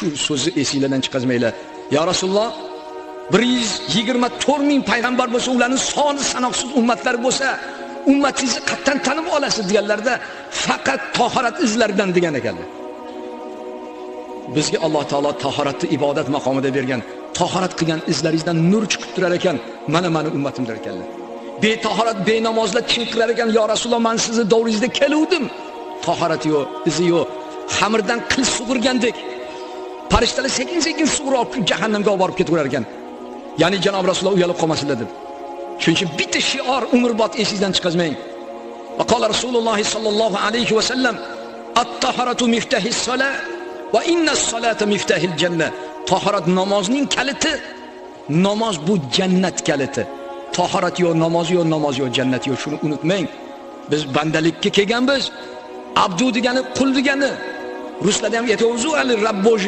shu so'zni esinglardan chiqazmanglar. Yo rasululloh bir yuz yigirma to'rt ming payg'ambar bo'lsa ularni soni sanoqsiz ummatlar bo'lsa ummatingizni qayerdan tanib olasiz deganlarda faqat tahorat izlaridan degan ekanlar. Bizga alloh taolo tahoratni ibodat maqomida bergan tahorat qilgan izlaringizdan nur chiqib turar ekan mana mani ummatim der ekanlar. Betahorat benamozlar qilar ekan yo rasululloh man sizni davringizda keluvdim. Tahorati yo'q izi yo'q. Xamirdan qil sug'urgandek farishtalar sekin sekin sug'urib olib jahannamga olib borib ketaverar ekan ya'ni janob rasululloh uyalib qolmasinlar deb shuning uchun bitta shior umrbod esingizdan chiqazmang وقال رسول الله صلى الله عليه وسلم الطهارة مفتاح الصلاة وإن الصلاة مفتاح الجنة tahorat namozning kaliti namoz bu jannat kaliti tahorat yo'q namoz yo'q namoz yo'q jannat yo'q shuni unutmang biz bandalikka kelganmiz abdu degani qul degani ruslarda ham aytyapti rabboji